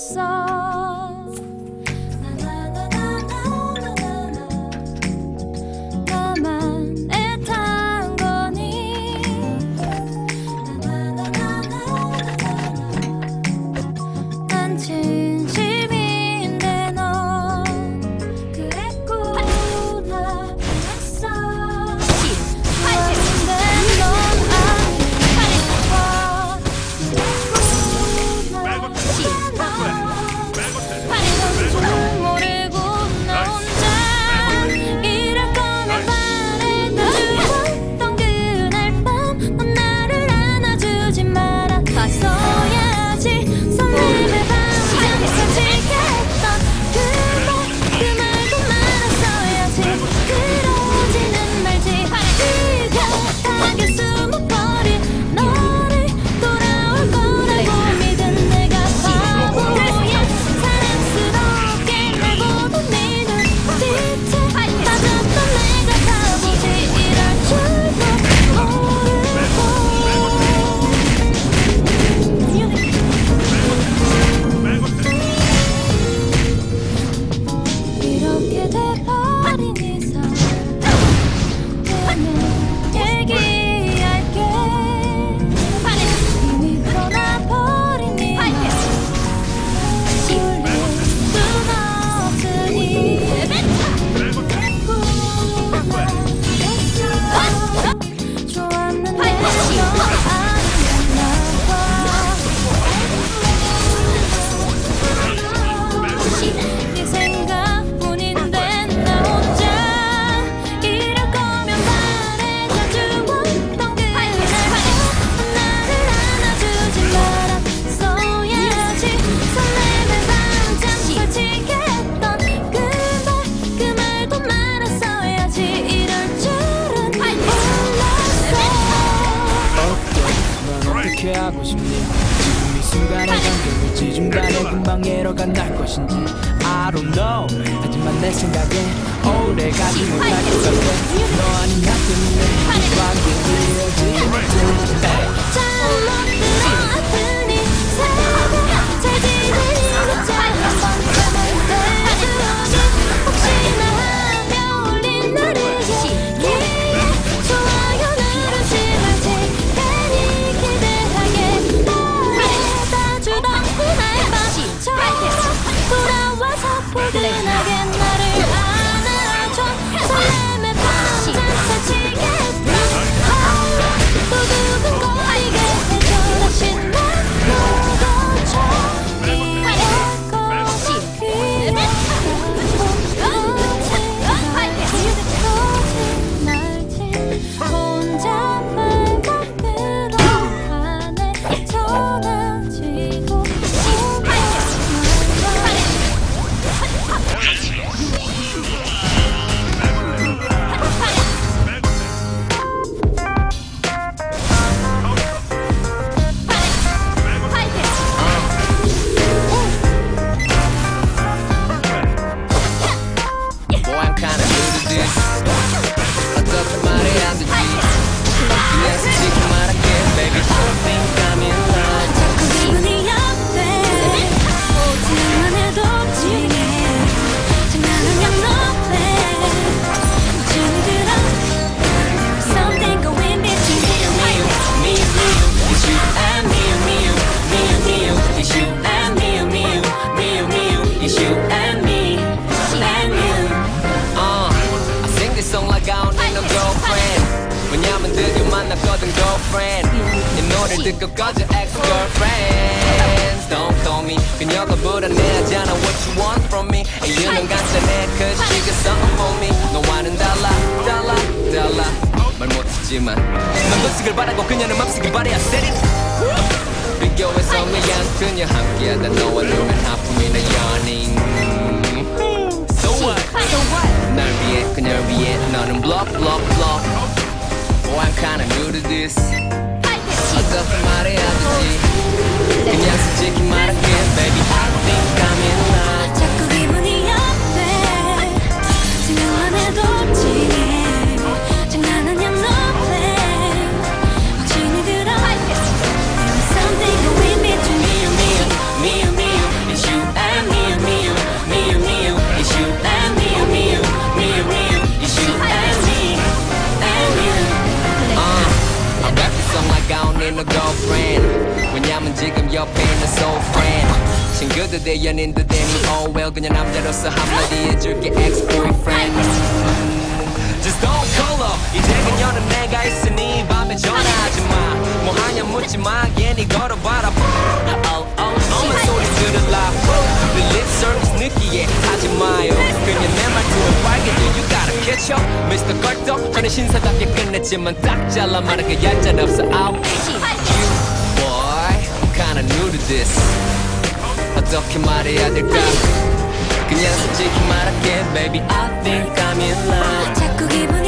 So. 될지 중간에 금방 해로가 날 것인지 I don't know. 하지만 내 생각에 오래 가지 못할 것 같아 너 아닌 나 때문에 이 관계 friend 내 노래 듣고 꺼져 ex-girlfriends Don't call me 그녀가 불안해하잖아 What you want from me And you don't got to make Cause she got something for me 너와는 달라 달라 달라 말 못했지만 넌 도식을 바라고 그녀는 맘식을 바래야 said it 비교해서 미안 그녀 함께하다 너와 누른 아픔이 내 연인 So what? So what? 날 위해 그녀를 위해 너는 block block block Oh, I'm kinda new to this. 아깝단 말해 아버지 그냥 솔직히 baby? I think 남은 지금 옆에 있는 soul friend 친구들 대 연인들 대니 oh well 그냥 남자로서 한마디 해줄게 ex-boyfriend Just don't call up 이제 그녀는 내가 있으니 밤에 전화하지 마뭐 하냐 묻지 마 괜히 걸어봐라 oh, oh, 엄마 소리 들을라 내 lip service 느끼게 하지 마요 그냥 내 말투에 빨개져 you gotta catch up Mr. 걸떡 저는 신사답게 끝냈지만 딱 잘라 말하게 얄짤 없어 out this 어떻게 말해야 될까 그냥 솔직히 말할게 baby I think I'm in love 자꾸 기분이